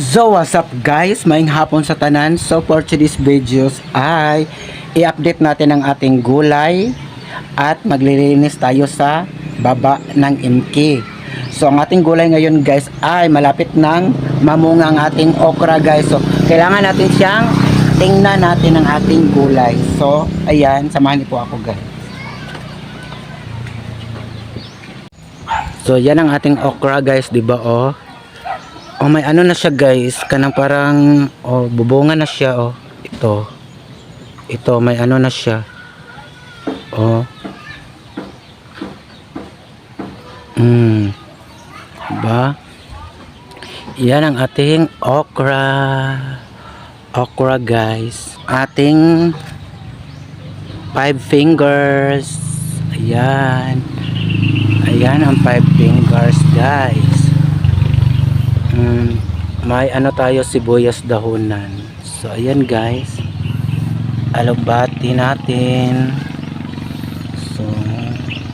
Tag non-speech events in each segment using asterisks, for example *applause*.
So what's up guys? Maing hapon sa tanan. So for today's videos ay i-update natin ang ating gulay at maglilinis tayo sa baba ng MK. So ang ating gulay ngayon guys ay malapit nang mamunga ang ating okra guys. So kailangan natin siyang tingnan natin ang ating gulay. So ayan, samahan niyo po ako guys. So yan ang ating okra guys, 'di ba oh? Oh, may ano na siya guys, kanang parang oh, bubunga na siya oh. Ito. Ito may ano na siya. Oh. Mm. Ba? Yan ang ating okra. Okra guys. Ating five fingers. Ayan. Ayan ang five fingers guys. May ano tayo sibuyas dahunan. So ayan guys. Alubati natin. So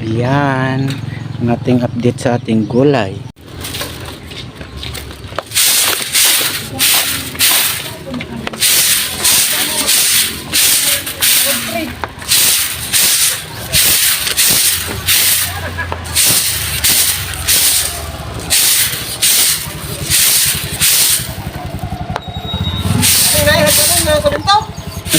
ayan ang ating update sa ating gulay.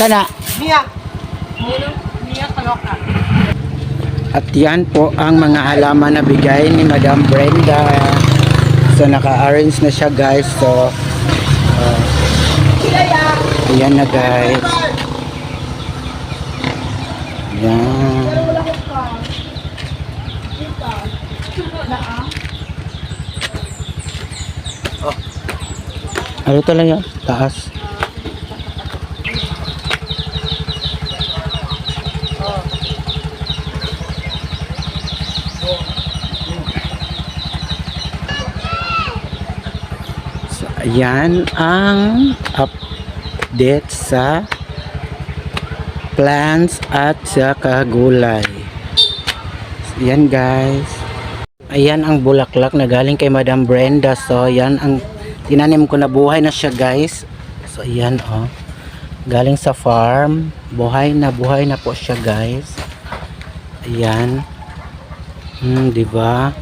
Sana Mia. At yan po ang mga halaman na bigay ni Madam Brenda. So naka-arrange na siya guys. So uh, ayan na guys. Yan. Oh. Ano ito lang yan? Ang update sa plants at sa kagulay. So, ayan guys. Ayan ang bulaklak na galing kay Madam Brenda. So, ayan ang tinanim ko na buhay na siya guys. So, ayan oh. Galing sa farm. Buhay na buhay na po siya guys. Ayan. Hmm, di ba?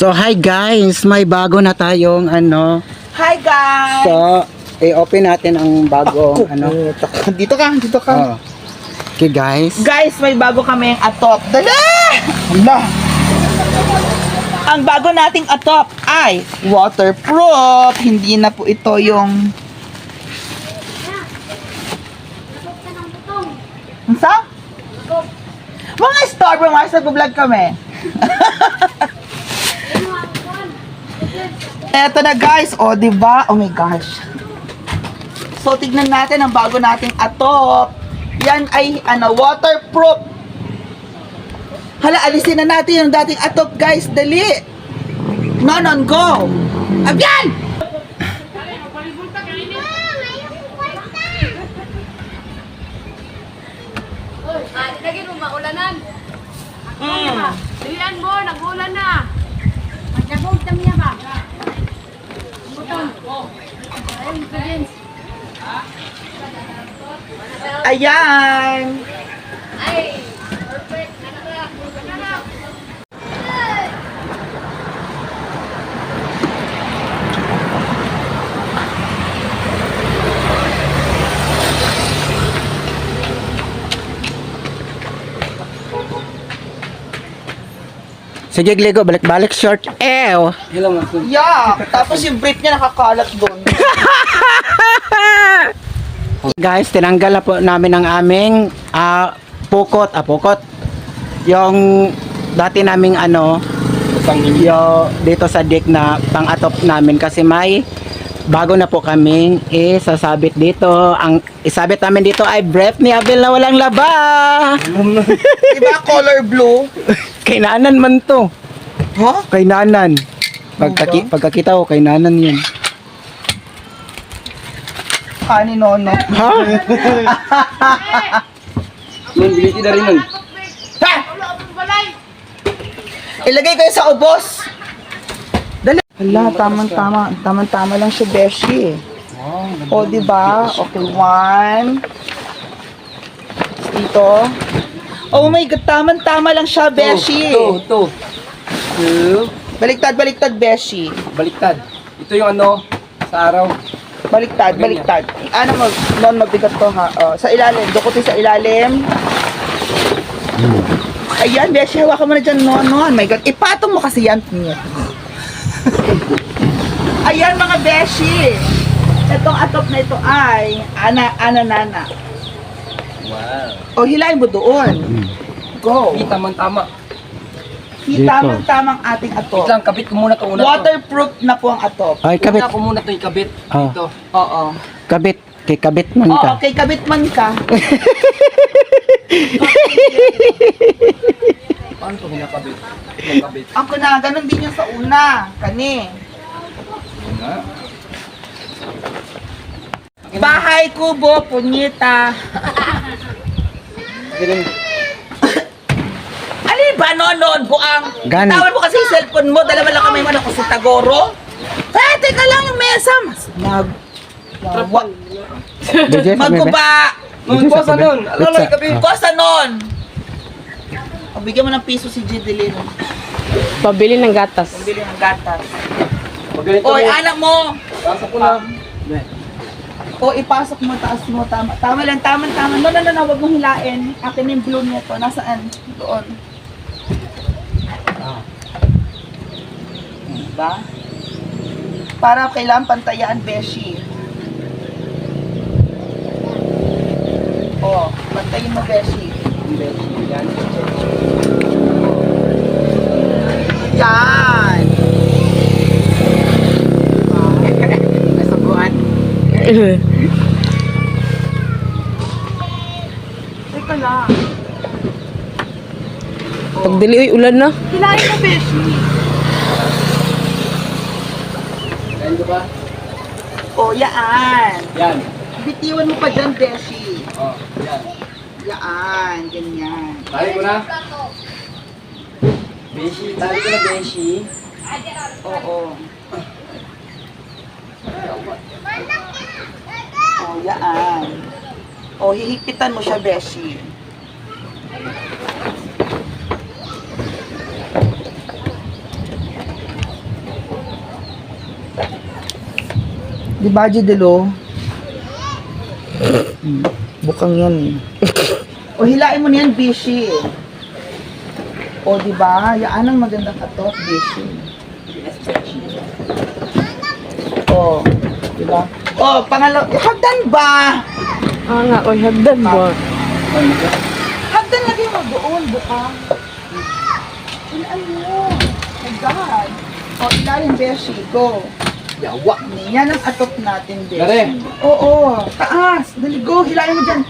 So, hi guys! May bago na tayong ano. Hi guys. So, i-open natin ang bagong ano. dito ka, dito ka. Oh. Okay guys. Guys, may bago kaming atop. Dali! Hala. Ang bago nating atop ay waterproof. Hindi na po ito yung... Ang sa? Mga store, mga sa vlog kami. *laughs* Eto na guys, oh, 'di ba? Oh my gosh. So tignan natin ang bago nating atop. Yan ay ano, waterproof. Hala, alisin na natin yung dating atop, guys. Dali. Non on go. Abyan! Ah, lagi mo maulanan. Mm. Dilian mo, nag-ulan na. Ayan. Ay, perfect. Sige Gligo, balik-balik short. Ew! Yeah. Tapos yung brief niya nakakalat doon. *laughs* Guys, tinanggal na po namin ang aming ah, pukot. Ah, pukot. Yung dati naming ano, yung dito sa deck na pang-atop namin kasi may bago na po kaming isasabit dito. Ang isabit namin dito ay breath ni Abel na walang laba. *laughs* diba color blue? *laughs* Kainanan man to. Huh? Kainanan. Pagkaki, pagkakita ko, kainanan yun. Kani nono. Ha? Biliti na rin nun. Ha! Ilagay ko yun sa ubos. Dali. Hala, tamang-tama. Tamang-tama lang siya, Beshi. O, di ba? Okay, one. Dito. Oh my God, tamang-tama lang siya, Beshi. Two, two. Two. Baliktad, baliktad, Beshi. Baliktad. Ito yung ano, sa araw. Baliktad, baliktad. Ano mo, non mabigat to ha. Oh, sa ilalim, dukutin sa ilalim. Ayan, Beshi, hawakan mo na dyan, non, non. My God, ipatong mo kasi yan. Ayan, mga Beshi. Itong atop na ito ay ana, ana, nana. Wow. O, hilahin mo doon. Go. Hindi, tamang-tama. Kita mo tamang ating atop. Wait lang, kabit ko muna ito una. to. Waterproof na po ang atop. Ay, kabit. Una ko muna ito yung kabit. Ah. Ito. Oo. Kabit. Kay kabit man Oo, ka. okay, kabit man ka. *laughs* Paano ito kinakabit? Yung kabit. Ako na, ganun din yung sa una. Kani. Bahay kubo, punyita. Ganun. Ba, nonon, buang? Gani. Tawal mo kasi yung cellphone mo, dalawa lang kami man ako sa Tagoro. Eh, teka lang yung mesa. Mas mag... Yawa. Bidyo sa may- Magkuba. Magkusa nun. Alala yung kabit. Kosa nun. O, bigyan mo ng piso si Jideline. Pabili ng gatas. Pambili ng gatas. Oy, mo, anak mo. pasok ko na. O, ipasok mo, taas mo, tama. Tama lang, tama, tama. No, no, no, no, wag mong hilain. Akin yung blue nito. Nasaan? Doon. Diba? Para kailangan pantayaan, Beshi. O, pantayin mo, Beshi. Yan. Yan! Nasabuan. Teka lang. Pag dili, uy, ulan na. Hilahin mo, Beshi. Yan ba? O, yaan. Yan. Bitiwan mo pa dyan, Beshi. Oh, yan. Yaan, ganyan. Tali ko na. Beshi, tali ko na Beshi. Oo. O, yaan. O, hihipitan mo siya, Beshi. Di ba, Jidelo? Hmm, Bukang yan eh. O, hilain mo na yan, Beshi. O, di ba? Yaan ang magandang katok, Beshi. Oh, di ba? Oh, pangalaw, hagdan ba? Ah nga, oy, hagdan ba? Hagdan lagi mo doon, buka. Ilaan mo. My God. Oh, ilalim, Beshi. Go. Yawa. Yan ang atop natin, Beshi. Gare. Oo, taas. Dali, go. Hilahin mo dyan.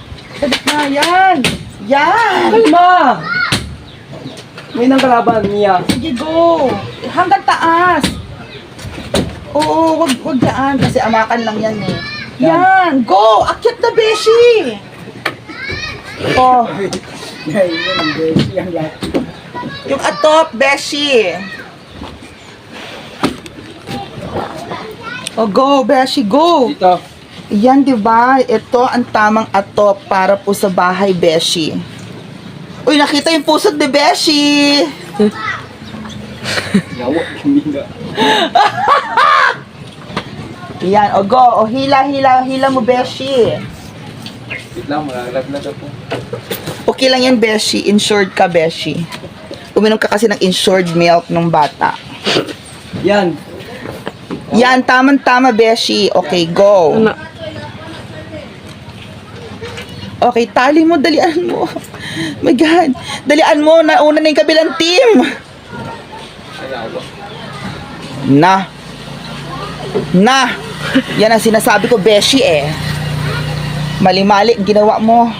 Sa gitna, yan. Yan. Kalma! May nang kalaban niya. Sige, go. Hanggang taas. Oo, wag, wag dyan. Kasi amakan lang yan eh. Yan. Go. Akyat na, Beshi. Oh. *laughs* Yan, yan, Beshi. Ang lahat. Yung atop, Beshi. Oh, go, Beshi, go. Dito. Yan, di ba? Ito ang tamang atop para po sa bahay, Beshi. Uy, nakita yung pusot ni Beshi. Yawa. Kumina. *laughs* Yan, o go. O hila, hila, hila mo, Beshi. Wait lang, malaglag ako. Okay lang yan, Beshi. Insured ka, Beshi. Uminom ka kasi ng insured milk ng bata. Yan. Yan, tamang-tama, Beshi. Okay, go. Ano? Okay, tali mo, dalian mo. *laughs* My God. Dalian mo, nauna na yung kabilang team. Na. Na. Yan ang sinasabi ko, Beshi eh. Mali-mali, ginawa mo.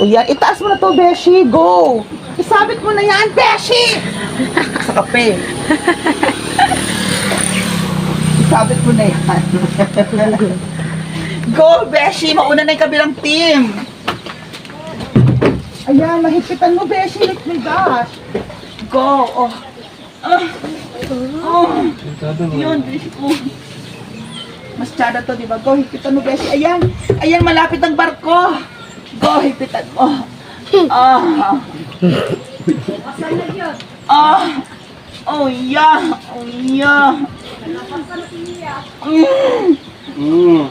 O yan, itaas mo na to, Beshi. Go. Isabit mo na yan, Beshi. Sa kape. Isabit mo na yan. Go, Beshi. Mauna na yung kabilang team. Ayan, mahipitan mo, Beshi. Let me gosh. Go. Oh. Ah. Oh. Yun, Beshi. Oh. Mas tsada to, di ba? Go, hipitan mo, Beshi. Ayan. Ayan, malapit ang barko. Go, hipitan mo. Ah. Ah. Oh, yeah. Oh, yeah. Mm. Mm.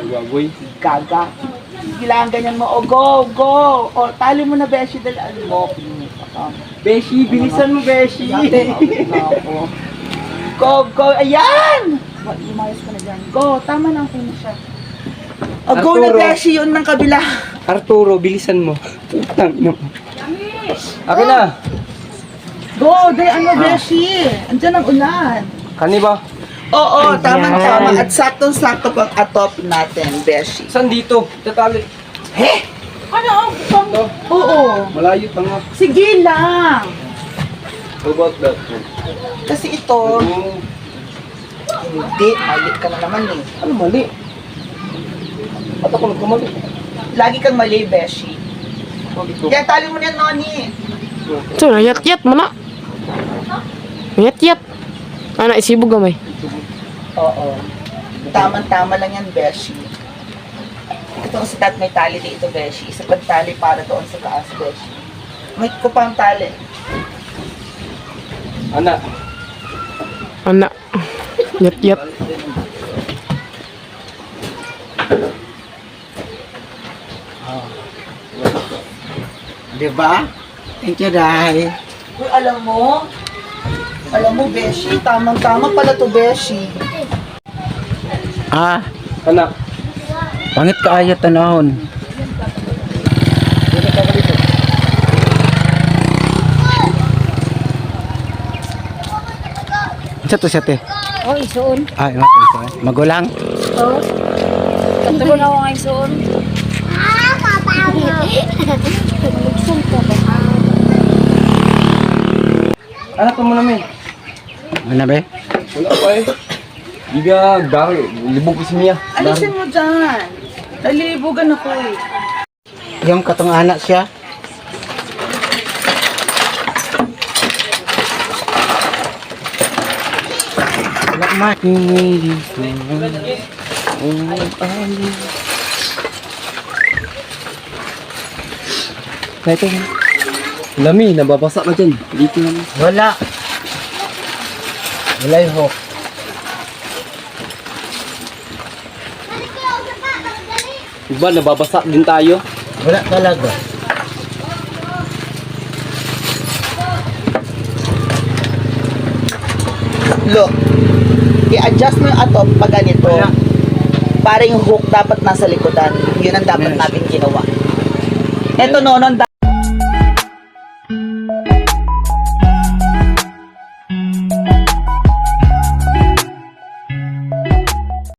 Agaboy. Gaga. Kailangan ganyan mo. O, go, go. O, tali mo na, Beshi. Dalaan mo. Beshi, bilisan mo, Beshi. Go, go. Ayan! Lumayas ka na dyan. Go, tama na ako na siya. O, go na, Arturo. Beshi. Yun ng kabila. Arturo, bilisan mo. Putang ina mo. Akin na. Go, day ano, Beshi. Andyan ang ulan. Kani ba? Oo, tama-tama. At saktong-sakto pang atop natin, Beshi. Saan dito? Tatali. He? Ano? Pang... Ito. Oo. Malayo pa nga. Sige lang. How about that? Kasi ito, Oh, hindi, mali ka na naman eh. ano mali? Ako nagkamali? Lagi kang mali, Beshi. Kaya tali mo na yan, Noni. So, nayat-yat mo na. Nayat-yat. Ana, isibog gamay. Oo. Tama-tama lang yan, Beshi. Ito kasi tat may tali dito, Beshi. Isa pang tali para doon sa taas, Beshi. May kupang tali. Anak. Ana. Yat-yat. Di ba? Thank you, Day. Uy, alam mo, alam mo, Beshi, tamang-tama pala to, Beshi. Ah, Anak. pangit ka ayat tanahon. Sa to siya te. Oh, isuon. Ay, mati siya. Magulang. Oh. Na ako nga isuon. Ba? Anak mo namin. Ano ba? Wala pa eh. Di ka gari. Libog ko si Mia. Alisin mo dyan. Nalilibugan ako eh. Yung katong anak siya. Wala makinig Ito. Lami, nababasa ka dyan. Dito lang. Wala. Wala yung hook. Diba, nababasa din tayo. Wala talaga. Look, i-adjust mo yung atop pag ganito. Wala. Para yung hook dapat nasa likodan. Yun ang dapat Yes. natin ginawa. Ito nonon,